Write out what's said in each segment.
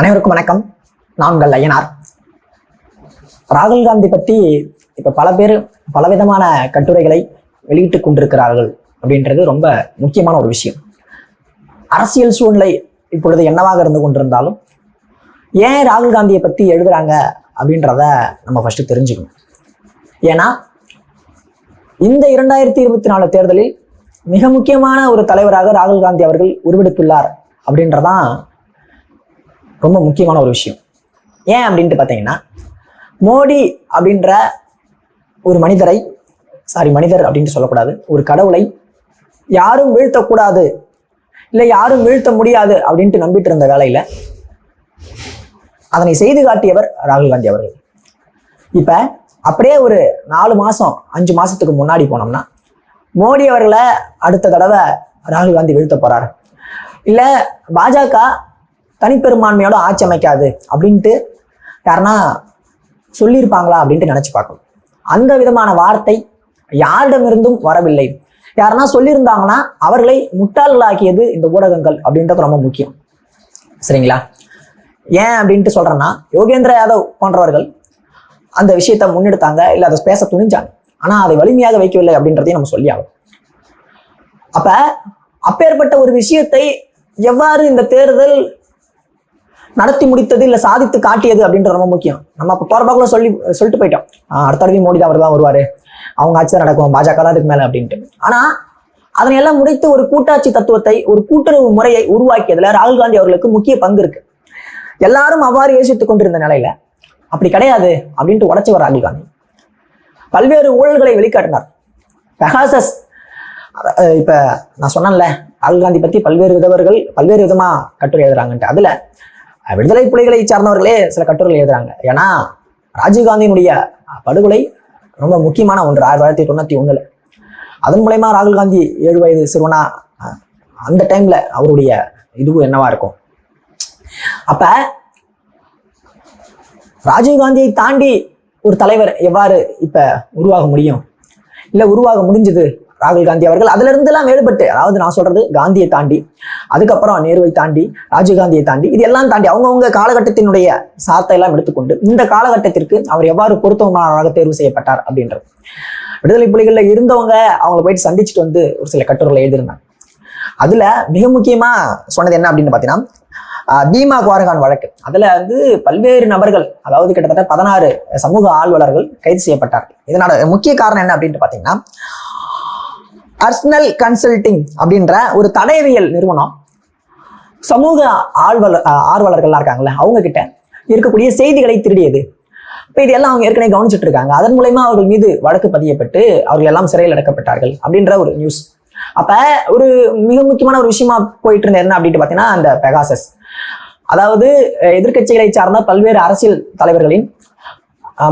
அனைவருக்கும் வணக்கம். நான் உங்கள் ஐயனார். ராகுல் காந்தி பற்றி இப்போ பல பேர் பலவிதமான கட்டுரைகளை வெளியிட்டு கொண்டிருக்கிறார்கள் அப்படின்றது ரொம்ப முக்கியமான ஒரு விஷயம். அரசியல் சூழ்நிலை இப்பொழுது என்னவாக இருந்து கொண்டிருந்தாலும் ஏன் ராகுல் காந்தியை பற்றி எழுதுறாங்க அப்படின்றத நம்ம ஃபர்ஸ்ட் தெரிஞ்சுக்கணும். ஏன்னா இந்த இரண்டாயிரத்தி இருபத்தி நாலு தேர்தலில் மிக முக்கியமான ஒரு தலைவராக ராகுல் காந்தி அவர்கள் உருவெடுத்துள்ளார் அப்படின்றதான் ரொம்ப முக்கியமான ஒரு விஷயம். ஏன் அப்படின்ட்டு பார்த்தீங்கன்னா மோடி அப்படின்ற ஒரு மனிதரை சாரி மனிதர் அப்படின்ட்டு சொல்லக்கூடாது ஒரு கடவுளை யாரும் வீழ்த்தக்கூடாது இல்லை யாரும் வீழ்த்த முடியாது அப்படின்ட்டு நம்பிட்டு இருந்த வேலையில அதனை செய்து காட்டியவர் ராகுல் காந்தி அவர்கள். இப்ப அப்படியே ஒரு நாலு மாதம் அஞ்சு மாதத்துக்கு முன்னாடி போனோம்னா மோடி அவர்களை அடுத்த தடவை ராகுல் காந்தி வீழ்த்த போறாரு. இல்லை பாஜக தனிப்பெரும்பான்மையோட ஆட்சி அமைக்காது அப்படின்ட்டு யாருன்னா சொல்லியிருப்பாங்களா அப்படின்ட்டு நினைச்சு பார்க்கணும். அந்த விதமான வார்த்தை யாரிடமிருந்தும் வரவில்லை. யாருன்னா சொல்லியிருந்தாங்கன்னா அவர்களை முட்டாள்களாக்கியது இந்த ஊடகங்கள் அப்படின்றது ரொம்ப முக்கியம். சரிங்களா? ஏன் அப்படின்ட்டு சொல்றேன்னா யோகேந்திர யாதவ் போன்றவர்கள் அந்த விஷயத்தை முன்னெடுத்தாங்க இல்லை அதை பேச துணிஞ்சாங்க. ஆனா அதை வலிமையாக வைக்கவில்லை அப்படின்றதையும் நம்ம சொல்லி ஆகணும். அப்ப அப்பேற்பட்ட ஒரு விஷயத்தை எவ்வாறு இந்த தேர்தல் நடத்தி முடித்தது இல்லை சாதித்து காட்டியது அப்படின்றது ரொம்ப முக்கியம். நம்ம இப்போ போகிற பக்கம் சொல்லி சொல்லிட்டு போயிட்டோம். அடுத்த தடவை மோடி தான் அவர் தான் வருவார். அவங்க ஆட்சி தான் நடக்கும். பாஜக தான் அதுக்கு மேலே அப்படின்ட்டு. ஆனால் அதனை எல்லாம் முடித்து ஒரு கூட்டாட்சி தத்துவத்தை ஒரு கூட்டுறவு முறையை உருவாக்கியதுல ராகுல் காந்தி அவர்களுக்கு முக்கிய பங்கு இருக்கு. எல்லாரும் அவ்வாறு யோசித்துக் கொண்டிருந்த நிலையில அப்படி கிடையாது அப்படின்ட்டு உடைச்சவர் ராகுல் காந்தி. பல்வேறு ஊழல்களை வெளிக்காட்டினார். பெகாசஸ் இப்ப நான் சொன்னேன்ல ராகுல் காந்தி பத்தி பல்வேறு விதவர்கள் பல்வேறு விதமா கட்டுரை எழுதுறாங்கன்ட்டு. அதுல விடுதலை புலிகளை சார்ந்தவர்களே சில கட்டுரைகள் எழுதுறாங்க. ஏன்னா ராஜீவ்காந்தியினுடைய படுகொலை ரொம்ப முக்கியமான ஒன்று ஆயிரத்தி தொள்ளாயிரத்தி தொண்ணூத்தி ஒண்ணுல. அதன் மூலயமா ராகுல் காந்தி ஏழு வயது சிறுவனா அந்த டைம்ல அவருடைய இதுவும் என்னவா இருக்கும்? அப்ப ராஜீவ்காந்தியை தாண்டி ஒரு தலைவர் எவ்வாறு இப்ப உருவாக முடியும்? இல்ல உருவாக முடிஞ்சது ராகுல் காந்தி அவர்கள் அதுல இருந்து எல்லாம் வேறுபட்டு அதாவது நான் சொல்றது காந்தியை தாண்டி அதுக்கப்புறம் நேருவை தாண்டி ராஜீவ்காந்தியை தாண்டி இது எல்லாம் தாண்டி அவங்கவுங்க காலகட்டத்தினுடைய சாத்தை எல்லாம் எடுத்துக்கொண்டு இந்த காலகட்டத்திற்கு அவர் எவ்வாறு பொருத்தமானவராக தேர்வு செய்யப்பட்டார் அப்படின்றது. விடுதலை புலிகள்ல இருந்தவங்க அவங்கள போயிட்டு சந்திச்சுட்டு வந்து ஒரு சில கட்டுரைகளை எழுதியிருந்தாங்க. அதுல மிக முக்கியமா சொன்னது என்ன அப்படின்னு பாத்தீங்கன்னா ஆஹ் பீமா குவாரகான் வழக்கு. அதுல வந்து பல்வேறு நபர்கள் அதாவது கிட்டத்தட்ட பதினாறு சமூக ஆர்வலர்கள் கைது செய்யப்பட்டார்கள். இதனோட முக்கிய காரணம் என்ன அப்படின்ட்டு பாத்தீங்கன்னா அர்ஸ்னல் கன்சல்டிங் அப்படின்ற ஒரு தடயவியல் நிறுவனம் சமூக ஆழ்வலர் ஆர்வலர்கள்லாம் இருக்காங்கல்ல அவங்க கிட்ட இருக்கக்கூடிய செய்திகளை திருடியது. இப்போ இதெல்லாம் அவங்க ஏற்கனவே கவனிச்சுட்டு இருக்காங்க. அதன் மூலயமா அவர்கள் மீது வழக்கு பதியப்பட்டு அவர்கள் எல்லாம் சிறையில் அடைக்கப்பட்டார்கள் அப்படின்ற ஒரு நியூஸ் அப்ப ஒரு மிக முக்கியமான ஒரு விஷயமா போயிட்டு இருந்தது என்ன அப்படின்ட்டு பார்த்தீங்கன்னா அந்த பெகாசஸ் அதாவது எதிர்கட்சிகளை எதிர்க்கட்சிகளை சார்ந்த பல்வேறு அரசியல் தலைவர்களின்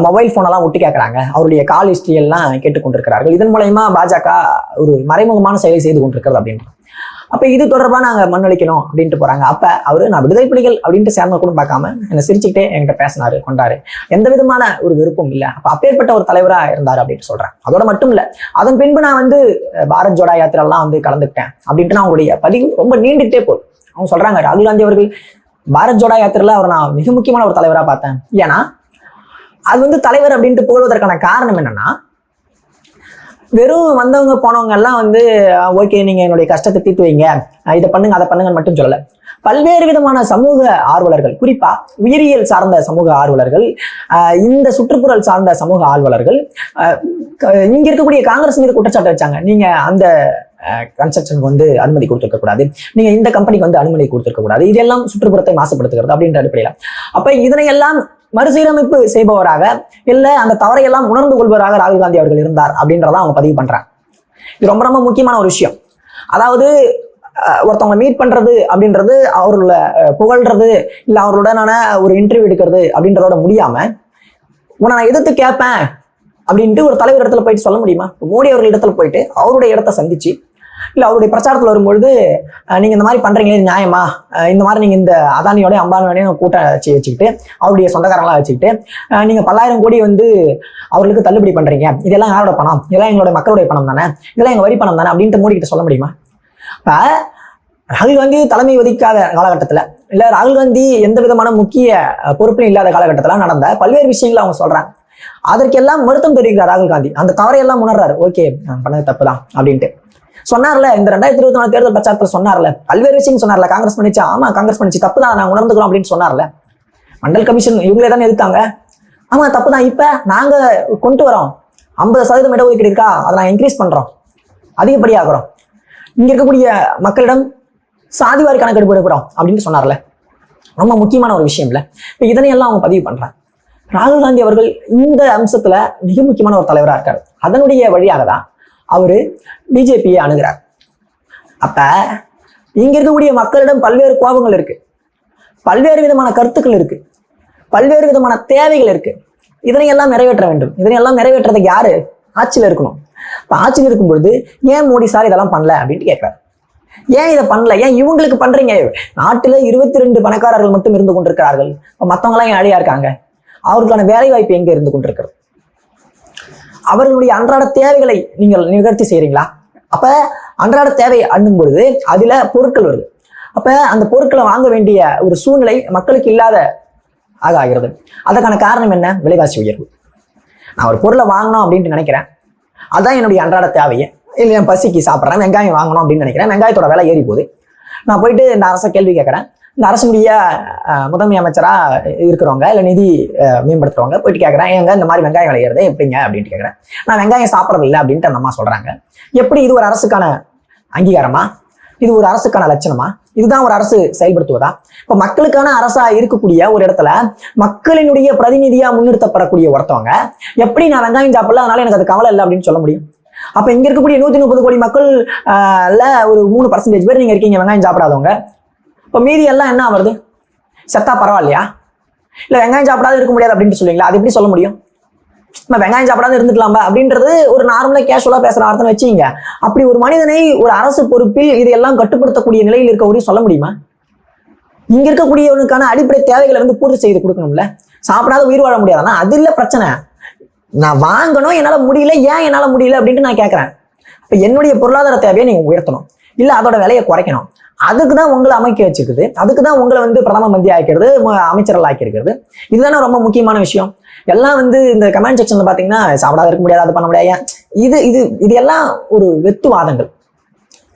மொபைல் போனெல்லாம் ஒட்டி கேட்குறாங்க அவருடைய கால் ஹிஸ்டரி எல்லாம் கேட்டுக்கொண்டிருக்கிறார்கள். இதன் மூலயமா பாஜக ஒரு மறைமுகமான செயலை செய்து கொண்டிருக்கிறது அப்படின்னு. அப்ப இது தொடர்பாக நாங்க மண்ணளிக்கணும் அப்படின்ட்டு போறாங்க. அப்ப அவரு நான் விடுதலை புலிகள் அப்படின்ட்டு சேர்ந்த கூட பார்க்காம என்னை சிரிச்சுக்கிட்டே என்கிட்ட பேசினாரு கொண்டாரு. எந்த விதமான ஒரு விருப்பம் இல்லை. அப்ப அப்பேற்பட்ட ஒரு தலைவரா இருந்தாரு அப்படின்ட்டு சொல்றேன் அதோட மட்டும் இல்ல அதன் பின்பு நான் வந்து பாரத் ஜோடா யாத்திரெல்லாம் வந்து கலந்துக்கிட்டேன் அப்படின்ட்டு நான் அவங்களுடைய பதிவு ரொம்ப நீண்டுட்டே போகுது. அவங்க சொல்றாங்க ராகுல் காந்தி அவர்கள் பாரத் ஜோடா யாத்திரையில் அவர் நான் மிக முக்கியமான ஒரு தலைவராக பார்த்தேன். ஏன்னா அது வந்து தலைவர் அப்படின்ட்டு புகழ்வதற்கான காரணம் என்னன்னா வெறும் வந்தவங்க போனவங்க எல்லாம் வந்து ஓகே நீங்க என்னுடைய கஷ்டத்தை தீர்த்து வைங்க. இதை பண்ணுங்க அதை பண்ணுங்கன்னு மட்டும் சொல்லல. பல்வேறு விதமான சமூக ஆர்வலர்கள் குறிப்பா உயிரியல் சார்ந்த சமூக ஆர்வலர்கள் இந்த சுற்றுப்புறல் சார்ந்த சமூக ஆர்வலர்கள் அஹ் இங்க இருக்கக்கூடிய காங்கிரஸ் மீது குற்றச்சாட்டு வச்சாங்க. நீங்க அந்த கன்ஸ்ட்ரக்ஷனுக்கு வந்து அனுமதி கொடுத்துருக்க கூடாது. நீங்க இந்த கம்பெனிக்கு வந்து அனுமதி கொடுத்துருக்க கூடாது. இதெல்லாம் சுற்றுப்புறத்தை மாசுபடுத்துகிறது அப்படின்ற அடிப்படையில. அப்ப இதனையெல்லாம் மறுசீரமைப்பு செய்பவராக இல்ல அந்த தவறையெல்லாம் உணர்ந்து கொள்வராக ராகுல் காந்தி அவர்கள் இருந்தார் அப்படின்றத அவங்க பதிவு பண்றாங்க. இது ரொம்ப ரொம்ப முக்கியமான ஒரு விஷயம். அதாவது அஹ், ஒருத்தவங்களை மீட் பண்றது அப்படின்றது அவர்கள புகழ்றது இல்லை அவர்களுடனான ஒரு இன்டர்வியூ எடுக்கிறது அப்படின்றதோட முடியாம உன்னை நான் எதிர்த்து கேட்பேன் அப்படின்ட்டு ஒரு தலைவர் இடத்துல போயிட்டு சொல்ல முடியுமா? மோடி அவர்கள் இடத்துல போயிட்டு அவருடைய இடத்த சந்திச்சு இல்ல அவருடைய பிரச்சாரத்துல வரும்பொழுது நீங்கள் நீங்க இந்த மாதிரி பண்றீங்களே நியாயமா? இந்த மாதிரி நீங்க இந்த அதானியோடய அம்பானியோடையும் கூட்டம் வச்சு வச்சுக்கிட்டு அவருடைய சொந்தக்காரங்களா வச்சுக்கிட்டு நீங்கள் நீங்க பல்லாயிரம் கோடி வந்து அவர்களுக்கு தள்ளுபடி பண்றீங்க. இதெல்லாம் யாரோட பணம்? இதெல்லாம் எங்களுடைய மக்களுடைய பணம் தானே? இதெல்லாம் எங்க வரி பணம் தானே? அப்படின்ட்டு மோடி கிட்ட சொல்ல முடியுமா? இப்போ ராகுல் காந்தி தலைமை வதிக்காத காலகட்டத்தில் இல்லை ராகுல் காந்தி எந்த விதமான முக்கிய பொறுப்புலையும் இல்லாத காலகட்டத்தில் நடந்த பல்வேறு விஷயங்களை அவங்க சொல்கிறாங்க அதற்கெல்லாம் மருத்துவம் தெரிவிக்கிறார் ராகுல் காந்தி. அந்த தவறையெல்லாம் உணர்றாரு. ஓகே நான் பண்ணது தப்பு தான் அப்படின்ட்டு. சொன்னார்ல இந்த ரெண்டாயிரத்தி இருபத்தி நாலு தேர்தல் பிரச்சாரத்தில் சொன்னார்ல. பல்வேறு விஷயம் சொன்னார்ல. காங்கிரஸ் பண்ணிச்சு ஆமா காங்கிரஸ் பண்ணிச்சு. தப்பு தான் நான் உணர்ந்துக்கிறோம் அப்படின்னு சொன்னார்ல. மண்டல் கமிஷன் இவங்களே தானே எதிர்த்தாங்க. ஆமா தப்பு தான். இப்ப நாங்க கொண்டு வரோம். ஐம்பது சதவீதம் இடஒதுக்கீடு இருக்கா? அதை நான் இன்க்ரீஸ் பண்றோம். அதிகப்படியாகிறோம். இங்க இருக்கக்கூடிய மக்களிடம் சாதிவாரி கணக்கெடுப்பு எடுக்கிறோம் அப்படின்னு சொன்னார்ல. ரொம்ப முக்கியமான ஒரு விஷயம் இல்ல. இப்ப இதனையெல்லாம் அவங்க பதிவு பண்றாங்க. ராகுல் காந்தி அவர்கள் இந்த அம்சத்துல மிக முக்கியமான ஒரு தலைவரா இருக்காரு. அதனுடைய வழியாக தான் அவரு பிஜேபியை அணுகிறார். அப்ப இங்க இருக்கக்கூடிய மக்களிடம் பல்வேறு கோபங்கள் இருக்கு. பல்வேறு விதமான கருத்துக்கள் இருக்கு. பல்வேறு விதமான தேவைகள் இருக்கு. இதனையெல்லாம் நிறைவேற்ற வேண்டும். இதனையெல்லாம் நிறைவேற்றுறதுக்கு யாரு? ஆட்சியில் இருக்கணும். இப்போ ஆட்சியில் இருக்கும் பொழுது ஏன் மோடி சார் இதெல்லாம் பண்ணல அப்படின்ட்டு கேட்கிறார் ஏன் இதை பண்ணல? ஏன் இவங்களுக்கு பண்றீங்க? நாட்டில் இருபத்தி ரெண்டு பணக்காரர்கள் மட்டும் இருந்து கொண்டிருக்கிறார்கள். இப்போ மற்றவங்களாம் எல்லாம் ஏன் அழியா இருக்காங்க? அவருக்கான வேலை வாய்ப்பு எங்க இருந்து கொண்டிருக்கிறது? அவர்களுடைய அன்றாட தேவைகளை நீங்கள் நிகழ்த்தி செய்றீங்களா? அப்ப அன்றாட தேவை அண்ணும் பொழுது அதுல பொருட்கள் வருது. அப்ப அந்த பொருட்களை வாங்க வேண்டிய ஒரு சூழ்நிலை மக்களுக்கு இல்லாத ஆக ஆகிறது. அதற்கான காரணம் என்ன? விலைவாசி உயர்வு. நான் ஒரு பொருளை வாங்கணும் அப்படின்ட்டு நினைக்கிறேன். அதான் என்னுடைய அன்றாட தேவையை. இல்லை என் பசிக்கு சாப்பிட்றேன் வெங்காயம் வாங்கணும் அப்படின்னு நினைக்கிறேன். வெங்காயத்தோட விலை ஏறி போகுது நான் போயிட்டு இந்த அரசை கேள்வி கேட்குறேன். இந்த அரசுடைய முதன்மை அமைச்சரா இருக்கிறவங்க இல்லை நிதி மேம்படுத்துறவங்க போயிட்டு கேட்குறேன் ஏங்க இந்த மாதிரி வெங்காயம் விளையிறது எப்படிங்க அப்படின்ட்டு கேட்குறேன் நான் வெங்காயம் சாப்பிட்றது இல்லை அப்படின்ட்டு அந்த அம்மா சொல்றாங்க. எப்படி இது ஒரு அரசுக்கான அங்கீகாரமா? இது ஒரு அரசுக்கான லட்சணமா? இதுதான் ஒரு அரசு செயல்படுத்துவதா? இப்ப மக்களுக்கான அரசா இருக்கக்கூடிய ஒரு இடத்துல மக்களினுடைய பிரதிநிதியா முன்னிறுத்தப்படக்கூடிய ஒருத்தவங்க எப்படி நான் வெங்காயம் சாப்பிடல அதனால எனக்கு அது கவலை இல்லை அப்படின்னு சொல்ல முடியும்? அப்ப இங்க இருக்கக்கூடிய நூத்தி முப்பது கோடி மக்கள் ஒரு மூணு பர்சன்டேஜ் பேர் நீங்க இருக்கீங்க வெங்காயம் சாப்பிடாதவங்க. இப்ப மீதி எல்லாம் என்ன வருது செத்தா பரவாயில்லையா? இல்ல வெங்காயம் சாப்பிடாது இருக்க முடியாது அப்படின்னு சொல்லுவீங்களா? அது எப்படி சொல்ல முடியும்? நம்ம வெங்காயம் சாப்பிடாது இருந்துக்கலாம்பா அப்படின்றது ஒரு நார்மலா கேஷுவலா பேசுற அர்த்தம் வச்சுங்க அப்படி ஒரு மனிதனை ஒரு அரசு பொறுப்பில் இதையெல்லாம் கட்டுப்படுத்தக்கூடிய நிலையில் இருக்கக்கூடிய சொல்ல முடியுமா? இங்க இருக்கக்கூடியவனுக்கான அடிப்படை தேவைகளை வந்து பூர்த்தி செய்து கொடுக்கணும்ல. சாப்பிடாத உயிர் வாழ முடியாதுன்னா அது இல்லை பிரச்சனை. நான் வாங்கணும் என்னால முடியல ஏன் என்னால முடியல அப்படின்ட்டு நான் கேட்கறேன் இப்ப என்னுடைய பொருளாதார தேவையை நீங்க உயர்த்தணும். இல்ல அதோட விலையை குறைக்கணும். அதுக்கு தான் உங்களை அமைக்க வச்சிருக்குது அதுக்கு தான் உங்களை வந்து பிரதம மந்திரி ஆக்கிறது அமைச்சர்கள் ஆக்கியிருக்கிறது. இதுதானே ரொம்ப முக்கியமான விஷயம். எல்லாம் வந்து இந்த கமெண்ட் செக்ஷன்ல பாத்தீங்கன்னா சாப்பிடாத இருக்க முடியாது அது பண்ண முடியாது. இது இது இது எல்லாம் ஒரு வெத்துவாதங்கள்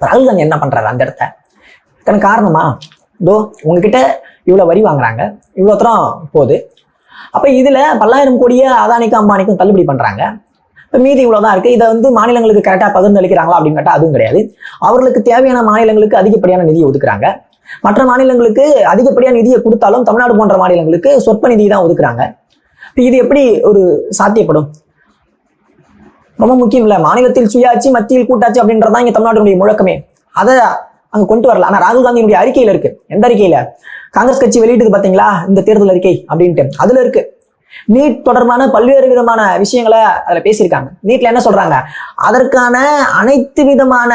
ராகுல் காந்தி என்ன பண்றாரு அந்த இடத்த? இதுக்கான காரணமா? இதோ உங்ககிட்ட இவ்வளவு வரி வாங்குறாங்க. இவ்வளோத்தரம் தூரம் போகுது. அப்ப இதுல பல்லாயிரம் கோடியை அதானிக்கும் அம்பானிக்கும் தள்ளுபடி பண்றாங்க. மீதி இவ்வளவுதான் இருக்கு. இதை வந்து மாநிலங்களுக்கு கரெக்டா பகிர்ந்து அளிக்கிறாங்களா அப்படின்னு கேட்டால் அதுவும் கிடையாது. அவர்களுக்கு தேவையான மாநிலங்களுக்கு அதிகப்படியான நிதியை ஒதுக்குறாங்க. மற்ற மாநிலங்களுக்கு அதிகப்படியான நிதியை கொடுத்தாலும் தமிழ்நாடு போன்ற மாநிலங்களுக்கு சொற்ப நிதி தான் ஒதுக்குறாங்க. இது எப்படி ஒரு சாத்தியப்படும்? ரொம்ப முக்கியம் இல்லை. மாநிலத்தில் சுயாட்சி மத்தியில் கூட்டாட்சி அப்படின்றதான் இங்கே தமிழ்நாட்டினுடைய முழக்கமே. அதை அங்க கொண்டு வரல. ஆனா ராகுல் காந்தியினுடைய அறிக்கையில இருக்கு. எந்த அறிக்கையில? காங்கிரஸ் கட்சி வெளியிட்டது பாத்தீங்களா? இந்த தேர்தல் அறிக்கை அப்படின்ட்டு. அதுல இருக்கு. நீட் தொடர்பான பல்வேறு விதமான விஷயங்களை அதுல பேசியிருக்காங்க. நீட்டில் என்ன சொல்றாங்க? அதற்கான அனைத்து விதமான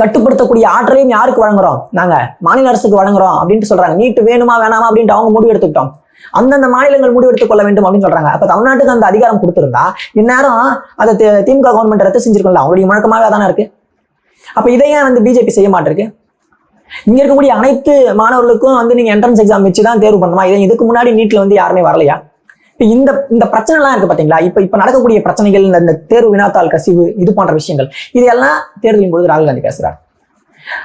கட்டுப்படுத்தக்கூடிய ஆற்றலையும் யாருக்கு வழங்குறோம்? நாங்க மாநில அரசுக்கு வழங்குறோம் அப்படின்ட்டு சொல்றாங்க. நீட்டு வேணுமா வேணாமா அப்படின்ட்டு அவங்க முடிவு எடுத்துக்கிட்டோம். அந்தந்த மாநிலங்கள் முடிவெடுத்துக் கொள்ள வேண்டும் அப்படின்னு சொல்றாங்க. அப்ப தமிழ்நாட்டுக்கு அந்த அதிகாரம் கொடுத்திருந்தா இந்நேரம் அதை திமுக கவர்மெண்ட் ரத்து செஞ்சிருக்கலாம் அவங்களுடைய முழக்கமாக தானே இருக்கு? அப்ப இதை ஏன் வந்து பிஜேபி செய்ய மாட்டிருக்கு? இங்க இருக்கக்கூடிய அனைத்து மாணவர்களுக்கும் வந்து நீங்க என்ட்ரன்ஸ் எக்ஸாம் வச்சு தான் தேர்வு பண்ணுமா இதை இதுக்கு முன்னாடி நீட்ல வந்து யாருமே வரலையா? இப்ப இந்த இந்த பிரச்சனை எல்லாம் இருக்கு பாத்தீங்களா? இப்ப இப்ப நடக்கக்கூடிய பிரச்சனைகள் இந்த- இந்த தேர்வு வினாத்தாள் கசிவு இது போன்ற விஷயங்கள் இதெல்லாம் தேர்தலின் பொழுது ராகுல் காந்தி பேசுகிறார்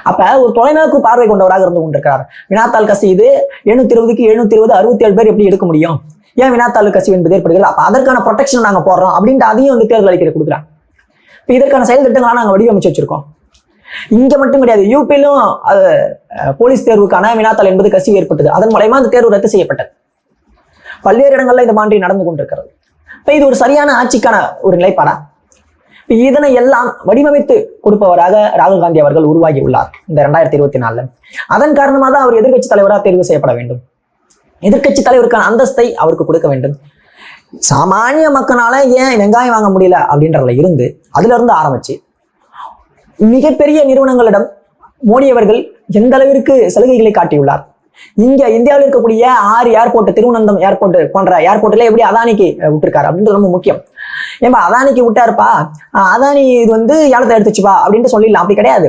அப்ப ஒரு தொலைநோக்கு பார்வை கொண்டவராக இருந்து கொண்டிருக்கிறார். வினாத்தாள் கசிவு எழுநூத்தி இருபதுக்கு எழுநூத்தி இருபது அறுபத்தி ஏழு பேர் எப்படி எடுக்க முடியும்? ஏன் வினாத்தாள் கசிவு என்பது ஏற்படுகிறது? அப்ப அதற்கான ப்ரொடெக்ஷன் நாங்க போடுறோம் அப்படின்ட்டு அதையும் வந்து தேர்தல் அறிக்கை கொடுக்குறாங்க இப்ப இதற்கான செயல் திட்டங்களாக நாங்க வடிவமைச்சு வச்சிருக்கோம். இங்க மட்டும் கிடையாது யூபியிலும் அது போலீஸ் தேர்வுக்கான வினாத்தாள் என்பது கசிவு ஏற்பட்டது. அதன் மூலயமா அந்த தேர்வு ரத்து செய்யப்பட்டது. பல்வேறு இடங்கள்ல இந்த மாதிரி நடந்து கொண்டிருக்கிறது. இப்ப இது ஒரு சரியான ஆட்சிக்கான ஒரு நிலைப்பாடா? இதனை எல்லாம் வடிவமைத்து கொடுப்பவராக ராகுல் காந்தி அவர்கள் உருவாகி உள்ளார் இந்த ரெண்டாயிரத்தி இருபத்தி நாலுல. அதன் காரணமாக தான் அவர் எதிர்க்கட்சி தலைவராக தேர்வு செய்யப்பட வேண்டும். எதிர்க்கட்சி தலைவருக்கான அந்தஸ்தை அவருக்கு கொடுக்க வேண்டும். சாமானிய மக்களால ஏன் வெங்காயம் வாங்க முடியல அப்படின்றதுல இருந்து அதுல இருந்து ஆரம்பிச்சு மிகப்பெரிய நிறுவனங்களிடம் மோடி அவர்கள் எந்த அளவிற்கு சலுகைகளை காட்டியுள்ளார்? இங்க இந்தியாவில் இருக்கக்கூடிய ஆறு ஏர்போர்ட் திருவனந்தம் ஏர்போர்ட் போன்ற ஏர்போர்ட்ல எப்படி அதானிக்கு விட்டுருக்காரு? அப்படின்றது ரொம்ப முக்கியம். ஏன்பா அதானிக்கு விட்டாருப்பா? அதானி இது வந்து ஏலத்தை எடுத்துச்சுப்பா அப்படின்ட்டு சொல்லிடலாம். அப்படி கிடையாது.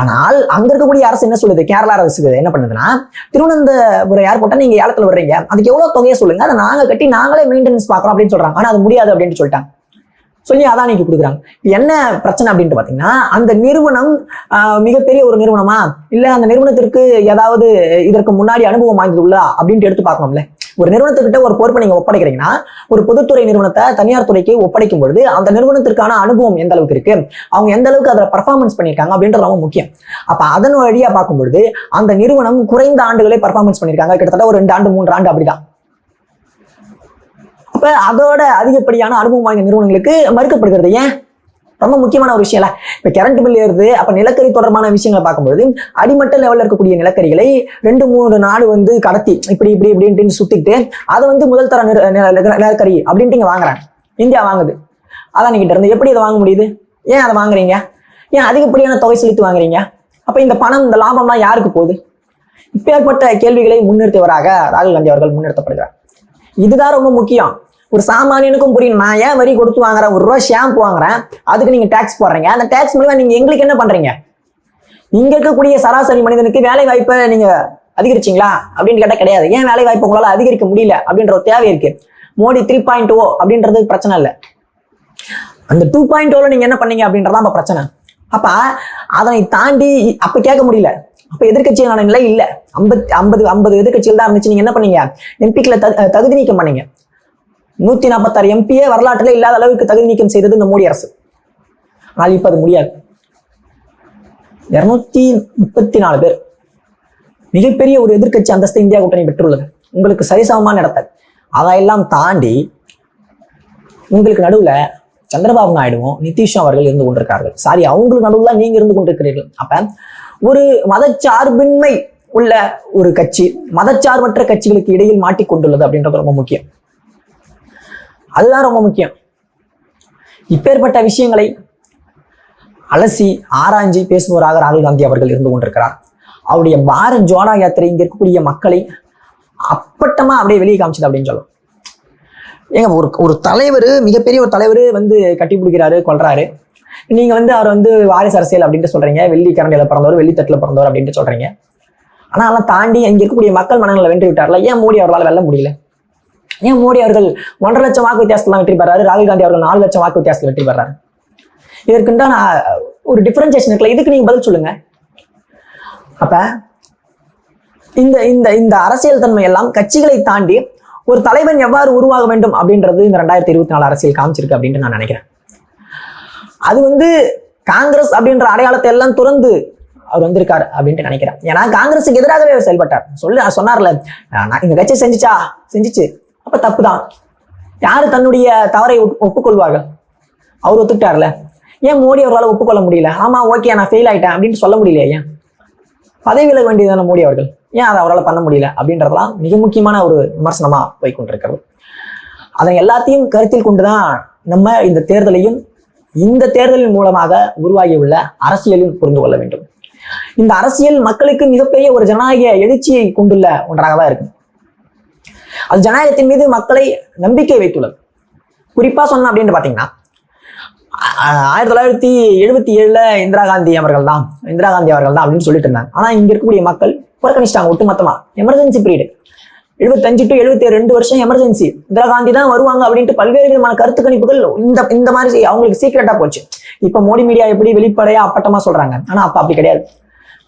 ஆனால் அங்க இருக்கக்கூடிய அரசு என்ன சொல்லுது? கேரளா அரசு என்ன பண்ணுதுன்னா திருவனந்தபுரம் ஏர்போர்ட்டை நீங்க ஏலத்துல விடுறீங்க. அதுக்கு எவ்வளவு தொகையை சொல்லுங்க? அதை நாங்க கட்டி நாங்களே மெயின்டெனன்ஸ் பாக்குறோம் அப்படின்னு சொல்றாங்க. ஆனா அது முடியாது அப்படின்னு சொல்லிட்டாங்க. சொல்லி அதானிக்கு கொடுக்குறாங்க. என்ன பிரச்சனை அப்படின்ட்டு பாத்தீங்கன்னா அந்த நிறுவனம் ஆஹ், மிகப்பெரிய ஒரு நிறுவனமா? இல்ல அந்த நிறுவனத்திற்கு ஏதாவது இதற்கு முன்னாடி அனுபவம் வாய்ந்தது உள்ளா அப்படின்ட்டு எடுத்து பார்க்கணும்ல. ஒரு நிறுவனத்துக்கிட்ட ஒரு பொறுப்பை நீங்க ஒப்படைக்கிறீங்கன்னா ஒரு பொதுத்துறை நிறுவனத்தை தனியார் துறைக்கு ஒப்படைக்கும் பொழுது அந்த நிறுவனத்திற்கான அனுபவம் எந்த அளவுக்கு இருக்கு? அவங்க எந்த அளவுக்கு அதில் பர்ஃபார்மன்ஸ் பண்ணியிருக்காங்க அப்படின்றது ரொம்ப முக்கியம். அப்ப அதன் வழியா பார்க்கும் பொழுது அந்த நிறுவனம் குறைந்த ஆண்டுகளே பர்ஃபார்மன்ஸ் பண்ணியிருக்காங்க. கிட்டத்தட்ட ஒரு ரெண்டு ஆண்டு மூன்று ஆண்டு அப்படிதான். அப்ப அதோட அதிகப்படியான அனுபவம் வாய்ந்த நிறுவனங்களுக்கு மறுக்கப்படுகிறது. ஏன்? ரொம்ப முக்கியமான ஒரு விஷயம் இல்ல இப்ப கரண்ட் பில் ஏறுது அப்ப நிலக்கரி தொடர்பான விஷயங்களை பார்க்கும்போது அடிமட்ட லெவலில் இருக்கக்கூடிய நிலக்கரிகளை ரெண்டு மூணு நாடு வந்து கடத்தி இப்படி இப்படி இப்படின்ட்டு சுத்திட்டு அதை வந்து முதல் தர நில- நிலக்கரி அப்படின்ட்டு இங்க வாங்குறாங்க. இந்தியா வாங்குது. அதான் கிட்ட இருந்து எப்படி அதை வாங்க முடியுது? ஏன் அதை வாங்குறீங்க? ஏன் அதிகப்படியான தொகை செலுத்தி வாங்குறீங்க? அப்ப இந்த பணம் இந்த லாபம்லாம் யாருக்கு போகுது? இப்பேற்பட்ட கேள்விகளை முன்னிறுத்தியவராக ராகுல் காந்தி அவர்கள் முன்னிறுத்தப்படுகிறார். இதுதான் ரொம்ப முக்கியம். ஒரு சாமானியனுக்கும் புரியும். நான் ஏன் வரி கொடுத்து வாங்குறேன்? ஒரு ரூபா ஷாம்பு வாங்குறேன். அதுக்கு நீங்க டேக்ஸ் போடுறீங்க. அந்த டேக்ஸ் மூலமா நீங்க எங்களுக்கு என்ன பண்றீங்க? இங்க இருக்கக்கூடிய சராசரி மனிதனுக்கு வேலை வாய்ப்பை நீங்க அதிகரிச்சீங்களா? அப்படின்னு கேட்டா கிடையாது. ஏன் வேலை வாய்ப்பு உங்களால அதிகரிக்க முடியல? அப்படின்ற ஒரு தேவை இருக்கு. மோடி த்ரீ பாயிண்ட் ஓ அப்படின்றது பிரச்சனை இல்லை. அந்த டூ பாயிண்ட் ஓல நீங்க என்ன பண்ணீங்க அப்படின்றதான் அப்ப பிரச்சனை. அப்ப அதனை தாண்டி அப்ப கேட்க முடியல. அப்ப எதிர்கட்சியான நிலை இல்ல. ஐம்பத்தி ஐம்பது ஐம்பது எதிர்க்கட்சிகள் தான் இருந்துச்சு. நீங்க என்ன பண்ணீங்க? எம்பிக்களை தகுதி நீக்கம் பண்ணீங்க. நூத்தி நாற்பத்தாறு எம்பியே வரலாற்றில் இல்லாத அளவுக்கு தகுதி நீக்கம் செய்தது இந்த மோடி அரசு. ஆனால் இப்போ அது முடியாது. இருநூத்தி முப்பத்தி நாலு பேர். மிகப்பெரிய ஒரு எதிர்க்கட்சி அந்தஸ்து இந்தியா கூட்டணி பெற்றுள்ளது. உங்களுக்கு சரிசமமான இடத்தை. அதையெல்லாம் தாண்டி உங்களுக்கு நடுவுல சந்திரபாபு நாயுடுவும் நிதிஷும் அவர்கள் இருந்து கொண்டிருக்கார்கள் சாரி அவங்களுக்கு நடுவுல நீங்க இருந்து கொண்டிருக்கிறீர்கள். அப்ப ஒரு மதச்சார்பின்மை உள்ள ஒரு கட்சி மதச்சார்பற்ற கட்சிகளுக்கு இடையில் மாட்டிக்கொண்டுள்ளது அப்படின்றது ரொம்ப முக்கியம். அதுதான் ரொம்ப முக்கியம். இப்பேற்பட்ட விஷயங்களை அலசி ஆராய்ஞ்சி பேசுபவராக ராகுல் காந்தி அவர்கள் இருந்து கொண்டிருக்கிறார். அவருடைய பாரத் ஜோடா யாத்திரை இங்க இருக்கக்கூடிய மக்களை அப்பட்டமா அப்படியே வெளியே காமிச்சது அப்படின்னு சொல்லும் ஏங்க ஒரு ஒரு தலைவர் மிகப்பெரிய ஒரு தலைவர் வந்து கட்டி பிடிக்கிறாரு கொல்றாரு. நீங்க வந்து அவர் வந்து வாரிசு அரசியல் அப்படின்ட்டு சொல்றீங்க. வெள்ளி கரண்டியில பிறந்தவர் வெள்ளி தட்டுல பிறந்தவர் அப்படின்ட்டு சொல்றீங்க. ஆனா அதெல்லாம் தாண்டி அங்க இருக்கக்கூடிய மக்கள் மனங்களை வென்று விட்டார்ல. ஏன் மோடி அவர்களால் வெல்ல முடியல? ஏன் மோடி அவர்கள் ஒன்றரை லட்சம் வாக்கு வித்தியாசத்தில் வெற்றி பெறாரு? ராகுல் காந்தி அவர்கள் நாலு லட்சம் வாக்கு வித்தியாசத்தில் வெற்றி பெறாரு. இதற்குண்டான ஒரு டிஃபரன்சியேஷன் இருக்கல இதுக்கு நீங்க பதில் சொல்லுங்க. அப்ப இந்த இந்த இந்த அரசியல் தன்மை எல்லாம் கட்சிகளை தாண்டி ஒரு தலைவன் எவ்வாறு உருவாக வேண்டும் அப்படின்றது இந்த ரெண்டாயிரத்தி இருபத்தி நாலு அரசியல் காமிச்சிருக்கு அப்படின்ட்டு நான் நினைக்கிறேன். அது வந்து காங்கிரஸ் அப்படின்ற அடையாளத்தை எல்லாம் துறந்து அவர் வந்திருக்காரு அப்படின்ட்டு நினைக்கிறேன். ஏன்னா காங்கிரஸுக்கு எதிராகவே அவர் செயல்பட்டார். சொல்லு சொன்னார்ல நான் இந்த கட்சி செஞ்சுச்சா? செஞ்சிச்சு. அப்ப தப்பு தான் யாரு தன்னுடைய தவறை ஒப்புக்கொள்வார்கள் அவர் ஒத்துக்கிட்டார்ல. ஏன் மோடி அவரால் ஒப்புக்கொள்ள முடியல? ஆமா ஓகே நான் ஃபெயில் ஆயிட்டேன் அப்படின்னு சொல்ல முடியல ஏன்? பதவி விலக வேண்டியதான மோடி அவர்கள்? ஏன் அதை அவரால் பண்ண முடியல அப்படின்றதெல்லாம் மிக முக்கியமான ஒரு விமர்சனமா போய் கொண்டிருக்கிறது அதை எல்லாத்தையும் கருத்தில் கொண்டுதான் நம்ம இந்த தேர்தலையும் இந்த தேர்தலின் மூலமாக உருவாகியுள்ள அரசியலையும் புரிந்து கொள்ள வேண்டும். இந்த அரசியல் மக்களுக்கு மிகப்பெரிய ஒரு ஜனநாயக எழுச்சியை கொண்டுள்ள ஒன்றாக தான் இருக்கு. அது ஜனநாயகத்தின் மீது மக்களை நம்பிக்கை வைத்துள்ளது. குறிப்பா சொன்ன அப்படின்னு பாத்தீங்கன்னா ஆயிரத்தி தொள்ளாயிரத்தி எழுபத்தி ஏழுல இந்திரா காந்தி அவர்கள் தான் இந்திரா காந்தி அவர்கள் தான் அப்படின்னு சொல்லிட்டு இருந்தாங்க. ஆனா இங்க இருக்கக்கூடிய மக்கள் புறக்கணிச்சிட்டாங்க ஒட்டுமொத்தமா. எமர்ஜென்சி பீரியடு எழுபத்தஞ்சு டு எழுபத்தி ரெண்டு வருஷம் எமர்ஜென்சி இந்திரா காந்தி தான் வருவாங்க அப்படின்ட்டு பல்வேறு விதமான கருத்து கணிப்புகள் இந்த இந்த மாதிரி அவங்களுக்கு சீக்கிரட்டா போச்சு. இப்ப மோடி மீடியா எப்படி வெளிப்படையா அப்பட்டமா சொல்றாங்க? ஆனா அப்ப அப்படி கிடையாது.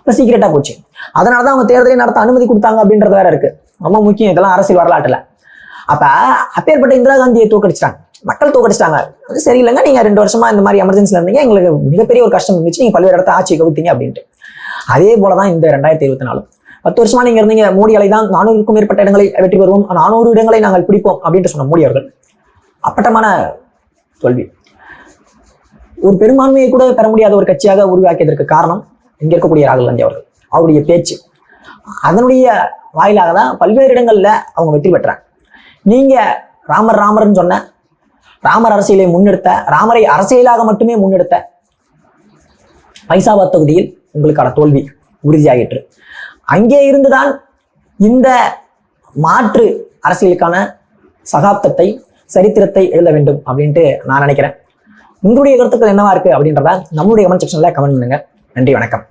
இப்ப சீக்கிரட்டா போச்சு. அதனாலதான் அவங்க தேர்தலை நடத்த அனுமதி கொடுத்தாங்க அப்படின்றது வேற இருக்கு. ரொம்ப முக்கியம். இதெல்லாம் அரசியல் வரலாற்றுல. அப்ப அப்பேற்பட்ட இந்திரா காந்தியை தோக்கடிச்சிட்டாங்க மக்கள் தோக்கடிச்சிட்டாங்க அது சரியில்லைங்க. நீங்க ரெண்டு வருஷமா இந்த மாதிரி எமர்ஜென்சில இருந்தீங்க. எங்களுக்கு மிகப்பெரிய ஒரு கஷ்டம் இருந்துச்சு. நீங்க பல்வேறு இடத்த ஆட்சி கவித்தீங்க அப்படின்ட்டு. அதே போலதான் இந்த ரெண்டாயிரத்தி இருபத்தி நாலு பத்து வருஷமா நீங்க இருந்தீங்க. மோடி அலை தான் நானூறுக்கும் மேற்பட்ட இடங்களை வெற்றி பெறுவோம். நானூறு இடங்களை நாங்கள் பிடிப்போம் அப்படின்ட்டு சொன்ன மோடி அவர்கள். அப்பட்டமான தோல்வி. ஒரு பெரும்பான்மையை கூட பெற முடியாத ஒரு கட்சியாக உருவாக்கியதற்கு காரணம் இங்க இருக்கக்கூடிய ராகுல் காந்தி அவர்கள். அவருடைய பேச்சு. அதனுடைய வாயிலாக தான் பல்வேறு இடங்கள்ல அவங்க வெற்றி பெற்றாங்க. நீங்க ராமர் ராமர்னு சொன்ன ராமர் அரசியலை முன்னெடுத்த ராமரை அரசியலாக மட்டுமே முன்னெடுத்த பைசாபாத் தொகுதியில் உங்களுக்கான தோல்வி உறுதியாயிற்று. அங்கே இருந்துதான் இந்த மாற்று அரசியலுக்கான சகாப்தத்தை சரித்திரத்தை எழுத வேண்டும் அப்படின்ட்டு நான் நினைக்கிறேன். உங்களுடைய கருத்துக்கள் என்னவா இருக்கு அப்படின்றத நம்மளுடைய கமெண்ட் செக்ஷன்ல கமெண்ட் பண்ணுங்க. நன்றி வணக்கம்.